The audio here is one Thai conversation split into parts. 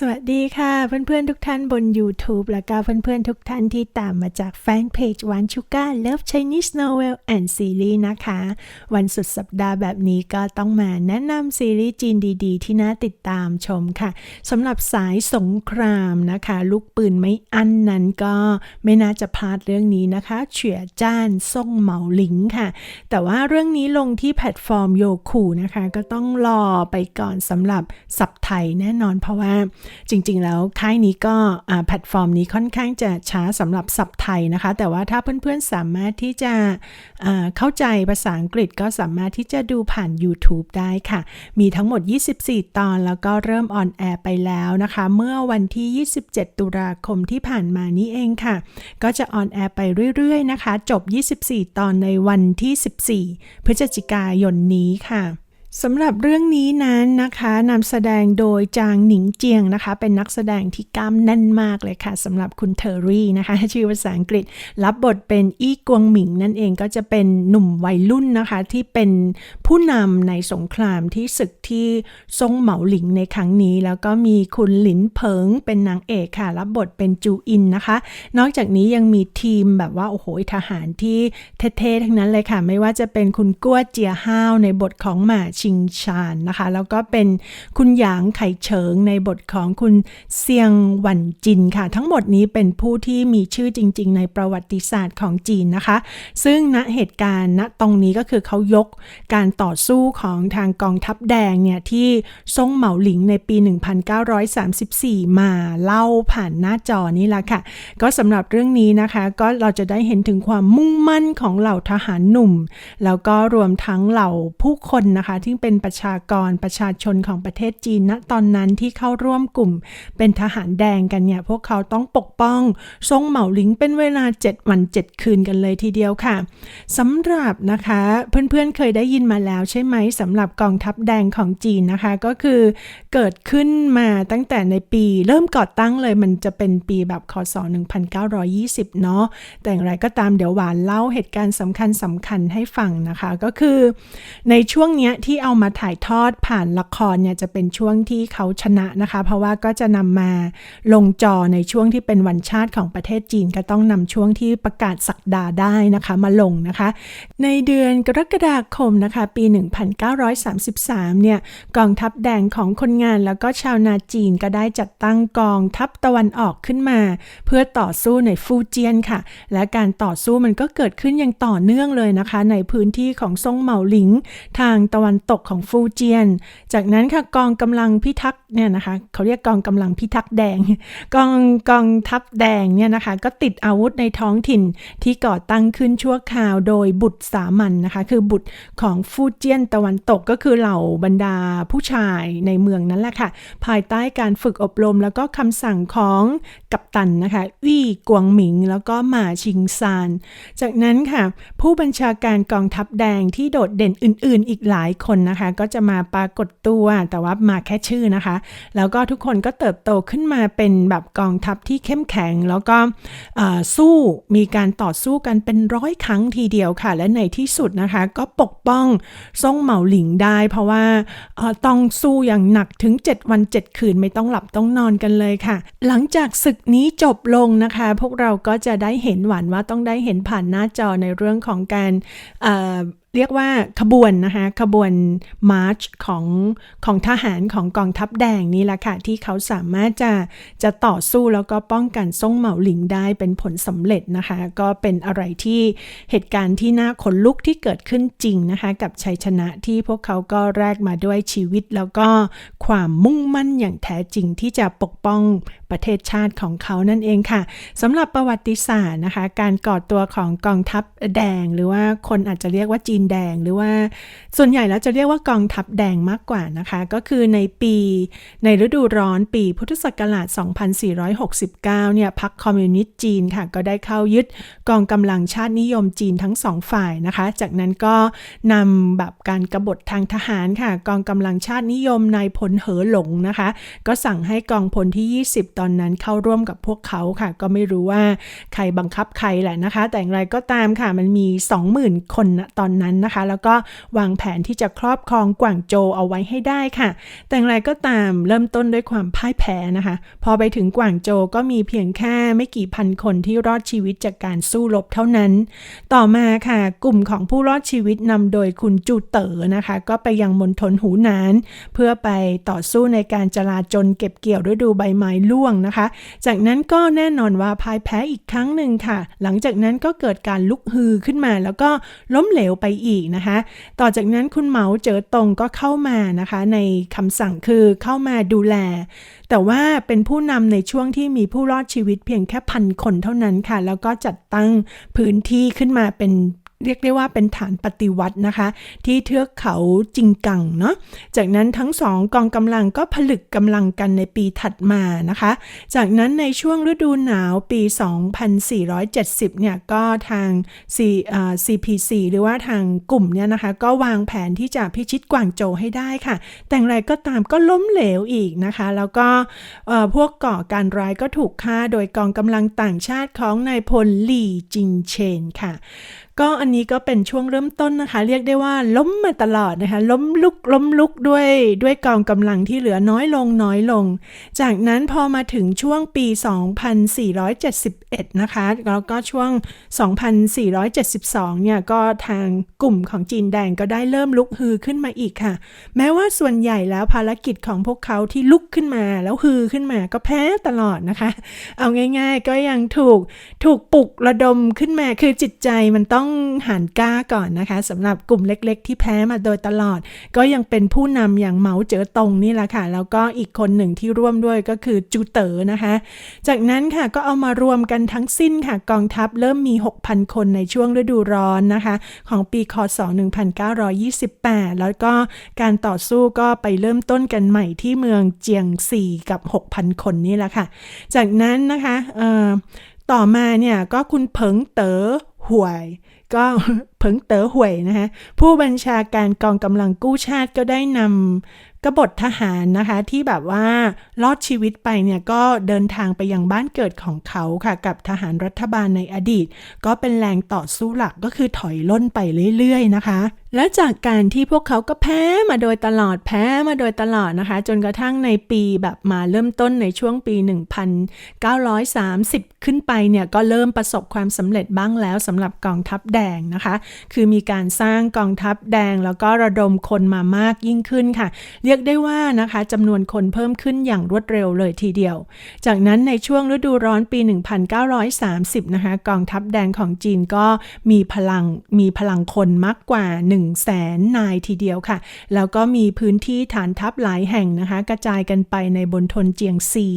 สวัสดีค่ะ เพื่อนๆทุกท่านบน YouTube แล้วก็เพื่อนๆทุกท่านที่ตามมาจากแฟนเพจวันชูก้า Love Chinese Novel and Series นะคะ วันสุดสัปดาห์แบบนี้ก็ต้องมาแนะนำซีรีส์จีนดีๆ ที่น่าติดตามชมค่ะสำหรับสายสงครามนะคะ ลูกปืนไม่อั้นนั้นก็ไม่น่าจะพลาดเรื่องนี้นะคะเฉียจ้านซ่งเหมาหลิงค่ะ แต่ว่าเรื่องนี้ลงที่แพลตฟอร์มโยคูนะคะ ก็ต้องรอไปก่อนสำหรับสับไทยแน่นอนเพราะว่าจริงๆ แล้วค่ายนี้ก็แพลตฟอร์มนี้ค่อนข้างจะช้าสำหรับศัพท์ไทยนะคะ แต่ว่าถ้าเพื่อนๆ สามารถที่จะเข้าใจภาษาอังกฤษก็สามารถที่จะดูผ่าน YouTube ได้ค่ะ มีทั้งหมด 24 ตอนแล้วก็เริ่มออนแอร์ไปแล้วนะคะ เมื่อวันที่ 27 ตุลาคมที่ผ่านมานี้เองค่ะ ก็จะออนแอร์ไปเรื่อยๆ นะคะ จบ 24 ตอนในวันที่ 14 พฤศจิกายนนี้ค่ะ สำหรับเรื่องนี้นั้นนะคะนำแสดงโดยจางหนิงเจียงนะคะ เป็นนักแสดงที่กล้ามแน่นมากเลยค่ะสำหรับคุณเทอรี่นะคะ ชื่อภาษาอังกฤษ รับบทเป็นอี้กวงหมิงนั่นเองก็จะเป็นหนุ่มวัยรุ่นนะคะ ที่เป็นผู้นำในสงครามที่ศึกที่ซงเหมาหลิงในครั้งนี้ แล้วก็มีคุณหลินเผิงเป็นนางเอกค่ะ รับบทเป็นจูอินนะคะ นอกจากนี้ยังมีทีมแบบว่าโอ้โหทหารที่เท่ๆทั้งนั้นเลยค่ะ ไม่ว่าจะเป็นคุณกั้วเจียห้าวในบทของหมาชิงชานนะคะ แล้วก็เป็นคุณหยางไข่เฉิงในบทของคุณเซียงหวันจินค่ะ ทั้งหมดนี้เป็นผู้ที่มีชื่อจริง ๆ ในประวัติศาสตร์ของจีนนะคะ ซึ่งณเหตุการณ์ณตรงนี้ก็คือเขายกการต่อสู้ของทางกองทัพแดงเนี่ยที่ซ่งเหมาหลิงในปี 1934 มาเล่าผ่านหน้าจอนี่ละค่ะ ก็สำหรับเรื่องนี้นะคะก็เราจะได้เห็นถึงความมุ่งมั่นของเหล่าทหารหนุ่ม แล้วก็รวมทั้งเหล่าผู้คนนะคะที่เป็นประชากรประชาชนของประเทศจีนณตอนนั้นที่เข้าร่วมกลุ่มเป็นทหารแดงกันเนี่ย พวกเขาต้องปกป้องทรงเหมาหลิงเป็นเวลา 7 วัน 7 คืนกันเลยทีเดียวค่ะสำหรับนะคะเพื่อนๆเคยได้ยินมาแล้วใช่ไหมสำหรับกองทัพแดงของจีนนะคะ ก็คือเกิดขึ้นมาตั้งแต่ในปีเริ่มก่อตั้งเลยมันจะเป็นปีแบบคศ1920 เนาะแต่อย่างไรก็ตามเดี๋ยวหวานเล่าเหตุการณ์สำคัญสำคัญให้ฟังนะคะ ก็คือในช่วงเนี้ยที่ที่เอามาถ่ายทอดผ่านละครเนี่ยจะเป็นช่วงที่เขาชนะนะคะ เพราะว่าก็จะนำมาลงจอในช่วงที่เป็นวันชาติของประเทศจีนก็ต้องนำช่วงที่ประกาศสักดาได้นะคะมาลงนะคะ ในเดือนกรกฎาคมนะคะ ปี 1933 เนี่ยกองทัพแดงของคนงานแล้วก็ชาวนาจีนก็ได้จัดตั้งกองทัพตะวันออกขึ้นมา เพื่อต่อสู้ในฟูเจียนค่ะ และการต่อสู้มันก็เกิดขึ้นอย่างต่อเนื่องเลยนะคะ ในพื้นที่ของซ่งเหมาหลิง ทางตะวันตกของฟูเจียน จากนั้นค่ะกองกำลังพิทักษ์เนี่ยนะคะเขาเรียกกองกำลังพิทักษ์แดง กองกองทัพแดงเนี่ยนะคะก็ติดอาวุธในท้องถิ่นที่ก่อตั้งขึ้นชั่วคราวโดยบุตรสามัญนนะคะ คือบุตรของฟูเจียนตะวันตกก็คือเหล่าบรรดาผู้ชายในเมืองนั่นแหละค่ะ ภายใต้การฝึกอบรมแล้วก็คำสั่งของกัปตันนะคะวี่กวงหมิงแล้วก็หมาชิงซาน จากนั้นค่ะ ผู้บัญชาการกองทัพแดงที่โดดเด่นอื่น ๆ อีกหลายคนนะคะก็จะมาปรากฏตัวแต่ว่ามาแค่ชื่อนะคะ แล้วก็ทุกคนก็เติบโตขึ้นมาเป็นแบบกองทัพที่เข้มแข็ง แล้วก็สู้มีการต่อสู้กันเป็นร้อยครั้งทีเดียวค่ะ และในที่สุดนะคะ ก็ปกป้องซ่งเหมาหลิงได้ เพราะว่าต้องสู้อย่างหนักถึง 7 วัน 7 คืนไม่ต้องหลับต้องนอนกันเลยค่ะ หลังจากศึกนี้จบลงนะคะ พวกเราก็จะได้เห็นหวานว่าต้องได้เห็นผ่านหน้าจอในเรื่องของการ เรียกว่าขบวนนะคะขบวนมาร์ชของของทหารของกองทัพแดงนี่แหละค่ะ ที่เขาสามารถจะจะต่อสู้แล้วก็ป้องกันซ่งเหมาหลิงได้เป็นผลสำเร็จนะคะ ก็เป็นอะไรที่เหตุการณ์ที่น่าขนลุกที่เกิดขึ้นจริงนะคะ กับชัยชนะที่พวกเขาก็แลกมาด้วยชีวิต แล้วก็ความมุ่งมั่นอย่างแท้จริงที่จะปกป้องประเทศชาติของเขานั่นเองค่ะสำหรับประวัติศาสตร์นะคะ การก่อตัวของกองทัพแดง หรือว่าคนอาจจะเรียกว่าจีนแดงหรือว่าส่วนใหญ่แล้วจะเรียกว่ากองทัพแดงมากกว่านะคะ ก็คือในปีในฤดูร้อนปีพุทธศักราช 2469 เนี่ยพรรคคอมมิวนิสต์จีนค่ะ ก็ได้เข้ายึดกองกำลังชาตินิยมจีนทั้งสองฝ่ายนะคะ จากนั้นก็นำแบบการกรบฏทางทหารค่ะ กองกำลังชาตินิยมนายพลเหอหลงนะคะ ก็สั่งให้กองพลที่ 20 ตอนนั้นเข้าร่วมกับพวกเขาค่ะ ก็ไม่รู้ว่าใครบังคับใครแหละนะคะ แต่อย่างไรก็ตามค่ะมันมี 20,000 คนนะตอนนั้นนะคะ แล้วก็วางแผนที่จะครอบครองกวางโจวเอาไว้ให้ได้ค่ะ แต่อย่างไรก็ตามเริ่มต้นด้วยความพ่ายแพ้นะคะ พอไปถึงกวางโจวก็มีเพียงแค่ไม่กี่พันคนที่รอดชีวิตจากการสู้รบเท่านั้น ต่อมาค่ะ กลุ่มของผู้รอดชีวิตนำโดยคุณจูเต๋อนะคะ ก็ไปยังมณฑลหูหนาน เพื่อไปต่อสู้ในการจลาจลเก็บเกี่ยวฤดูใบไม้ร่วงนะคะ จากนั้นก็แน่นอนว่าพ่ายแพ้อีกครั้งหนึ่งค่ะ หลังจากนั้นก็เกิดการลุกฮือขึ้นมา แล้วก็ล้มเหลวไปอีกนะคะ ต่อจากนั้นคุณเหมาเจ๋อตงก็เข้ามานะคะในคำสั่งคือเข้ามาดูแล แต่ว่าเป็นผู้นำในช่วงที่มีผู้รอดชีวิตเพียงแค่พันคนเท่านั้นค่ะ แล้วก็จัดตั้งพื้นที่ขึ้นมาเป็น เรียกได้ว่าเป็นฐานปฏิวัตินะคะ ที่เทือกเขาจิงกังเนาะจากนั้นทั้งสองกองกำลังก็ผลึกกำลังกันในปีถัดมานะคะ จากนั้นในช่วงฤดูหนาวปี 2470 เนี่ยก็ทาง C อ่า CPC หรือว่าทางกลุ่มเนี่ยนะคะ ก็วางแผนที่จะพิชิตกวางโจวให้ได้ค่ะ แต่อย่างไรก็ตามก็ล้มเหลวอีกนะคะ แล้วก็พวกก่อการร้ายก็ถูกฆ่าโดยกองกำลังต่างชาติของนายพลหลี่จิงเชนค่ะ ก็อันนี้ก็เป็นช่วงเริ่มต้นนะคะ เรียกได้ว่าล้มมาตลอดนะคะ ล้มลุกล้มลุกด้วยด้วยกองกำลังที่เหลือน้อยลงน้อยลง จากนั้นพอมาถึงช่วงปี 2471 นะคะ แล้วก็ช่วง 2472 เนี่ย ก็ทางกลุ่มของจีนแดงก็ได้เริ่มลุกฮือขึ้นมาอีกค่ะ แม้ว่าส่วนใหญ่แล้วภารกิจของพวกเขาที่ลุกขึ้นมาแล้วฮือขึ้นมาก็แพ้ตลอดนะคะ เอาง่าย ๆ ก็ยังถูกถูกปลุกระดมขึ้นมาคือจิตใจมันต้องหันกล้าก่อนนะคะสำหรับกลุ่มเล็กๆ ที่แพ้มาโดยตลอด ก็ยังเป็นผู้นำอย่างเหมาเจ๋อตงนี่แหละค่ะ แล้วก็อีกคนหนึ่งที่ร่วมด้วยก็คือจูเต๋อนะคะ จากนั้นค่ะก็เอามารวมกันทั้งสิ้นค่ะ กองทัพเริ่มมี 6,000 คนในช่วงฤดูร้อนนะคะ ของปีคศ 1928 แล้วก็การต่อสู้ก็ไปเริ่มต้นกันใหม่ที่เมืองเจียงซีกับ 6,000 คนนี่แหละค่ะ จากนั้นนะคะต่อมาเนี่ยก็คุณเผิงเต๋อหวย ก็ เผิงเต๋อหวยนะคะผู้บัญชาการกองกำลังกู้ชาติก็ได้นำกบฏทหารนะคะที่แบบว่ารอดชีวิตไปเนี่ยก็เดินทางไปยังบ้านเกิดของเขาค่ะ กับทหารรัฐบาลในอดีต ก็เป็นแรงต่อสู้หลักก็คือถอยล่นไปเรื่อยๆนะคะ และจากการที่พวกเขาก็แพ้มาโดยตลอดแพ้มาโดยตลอดนะคะ จนกระทั่งในปีแบบมาเริ่มต้นในช่วงปี 1930 ขึ้นไปเนี่ยก็เริ่มประสบความสำเร็จบ้างแล้วสำหรับกองทัพแดงนะคะคือมีการสร้างกองทัพแดงแล้วก็ระดมคนมามากยิ่งขึ้นค่ะ เรียกได้ว่านะคะจำนวนคนเพิ่มขึ้นอย่างรวดเร็วเลยทีเดียว จากนั้นในช่วงฤดูร้อนปี 1930 นะคะ กองทัพแดงของจีนก็มีพลังมีพลังคนมากกว่า 1 0 0 0 0แสนนายทีเดียวค่ะ แล้วก็มีพื้นที่ฐานทัพหลายแห่งนะคะ กระจายกันไปในบนทนเจียงซี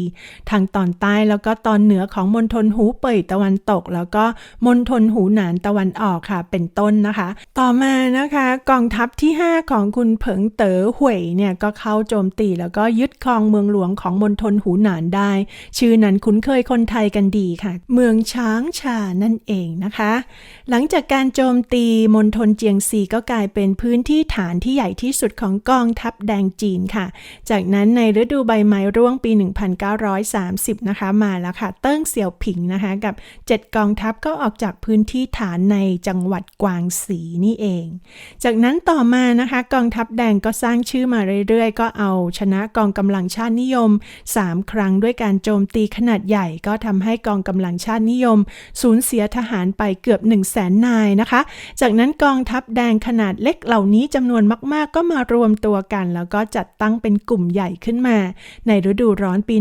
ทางตอนใต้แล้วก็ตอนเหนือของมณฑลหูเป่ยตะวันตก แล้วก็มณฑลหูหนานตะวันออกค่ะ เป็นต้นนะคะ ต่อมานะคะกองทัพที่ 5 ของคุณเผิงเต๋อหวยเนี่ยก็เข้าโจมตีแล้วก็ยึดครองเมืองหลวงของมณฑลหูหนานได้ ชื่อนั้นคุ้นเคยคนไทยกันดีค่ะ เมืองช้างชานั่นเองนะคะ หลังจากการโจมตีมณฑลเจียงซีก็กลายเป็นพื้นที่ฐานที่ใหญ่ที่สุดของกองทัพแดงจีนค่ะ จากนั้นในฤดูใบไม้ร่วงปี 1930 นะคะมาแล้วค่ะ เติ้งเสี่ยวผิงนะคะกับ 7 กองทัพก็ออกจากพื้นที่ฐานในจังหวัดกวางสีนี่เอง จากนั้นต่อมานะคะกองทัพแดงก็สร้างชื่อมาเรื่อยๆ ก็เอาชนะกองกำลังชาตินิยม 3 ครั้งด้วยการโจมตีขนาดใหญ่ ก็ทำให้กองกำลังชาตินิยม สูญเสียทหารไปเกือบ1 0 0 0 0แสนนายนะคะ จากนั้นกองทัพแดงขนาดเล็กเหล่านี้จำนวนมากๆ ก็มารวมตัวกัน แล้วก็จัดตั้งเป็นกลุ่มใหญ่ขึ้นมา ในฤดูร้อนปี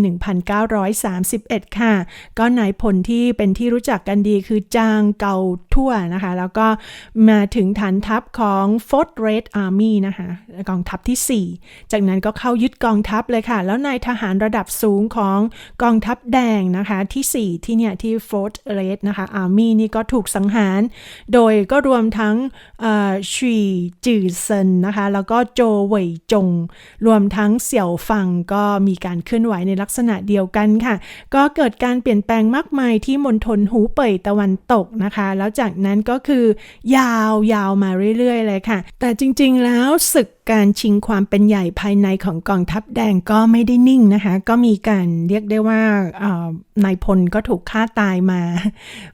1931 ค่ะ ก็นายพลที่เป็นที่รู้จักกันดีคือจางเกาทั่วนะคะ แล้วก็มาถึงฐานทัพของ Fourth Red Army นะคะกองทัพที่ 4 จากนั้นก็เข้ายึดกองทัพเลยค่ะ แล้วนายทหารระดับสูงของกองทัพแดงนะคะที่ 4 ที่เนี่ยที่ Fourth Red นะคะ Army นี่ก็ถูกสังหาร โดยก็รวมทั้งชีจือเซินนะคะ แล้วก็โจเหวยจง รวมทั้งเสี่ยวฟังก็มีการเคลื่อนไหวในลักษณะเดียวกันค่ะ ก็เกิดการเปลี่ยนแปลงมากมายที่มณฑลหูเป่ยตะวันตกนะคะ แล้วจากนั้นก็คือยาวยาวมาเรื่อยๆเลยค่ะ แต่จริงๆแล้วศึก การชิงความเป็นใหญ่ภายในของกองทัพแดงก็ไม่ได้นิ่งนะคะ ก็มีการเรียกได้ว่านายพลก็ถูกฆ่าตายมา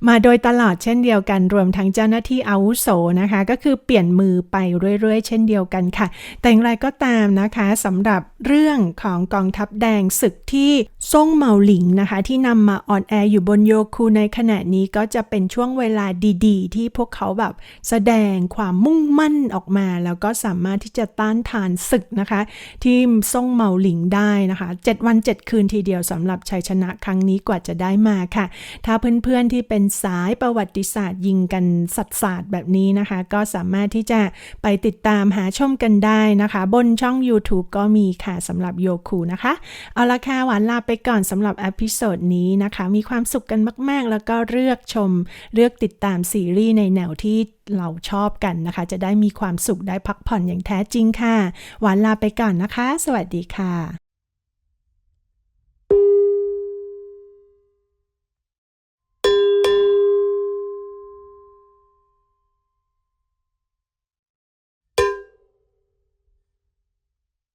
มาโดยตลอดเช่นเดียวกัน รวมทั้งเจ้าหน้าที่อาวุโสนะคะ ก็คือเปลี่ยนมือไปเรื่อยๆ เช่นเดียวกันค่ะ แต่อย่างไรก็ตามนะคะสำหรับเรื่องของกองทัพแดงศึกที่ซ่งเมาหลิงนะคะ ที่นำมาออนแอร์อยู่บนโยคูในขณะนี้ก็จะเป็นช่วงเวลาดี ๆ ที่พวกเขาแบบแสดงความมุ่งมั่นออกมา แล้วก็สามารถที่จะตานทานศึกนะคะ ที่ซ่งเมาหลิงได้นะคะ 7 วัน 7 คืนทีเดียวสำหรับชัยชนะครั้งนี้กว่าจะได้มาค่ะ ถ้าเพื่อนๆที่เป็นสายประวัติศาสตร์ยิงกันสัตว์ศาสตร์แบบนี้นะคะ ก็สามารถที่จะไปติดตามหาชมกันได้นะคะ บนช่อง YouTube ก็มีค่ะสำหรับโยคูนะคะ เอาละค่ะหวานลาไปก่อนสำหรับอพิโซดนี้นะคะ มีความสุขกันมาก ๆ แล้วก็เลือกชมเลือกติดตามซีรีส์ในแนวที่เราชอบกันนะคะ จะได้มีความสุขได้พักผ่อนอย่างแท้จริงค่ะ หวานลาไปก่อนนะคะ สวัสดีค่ะ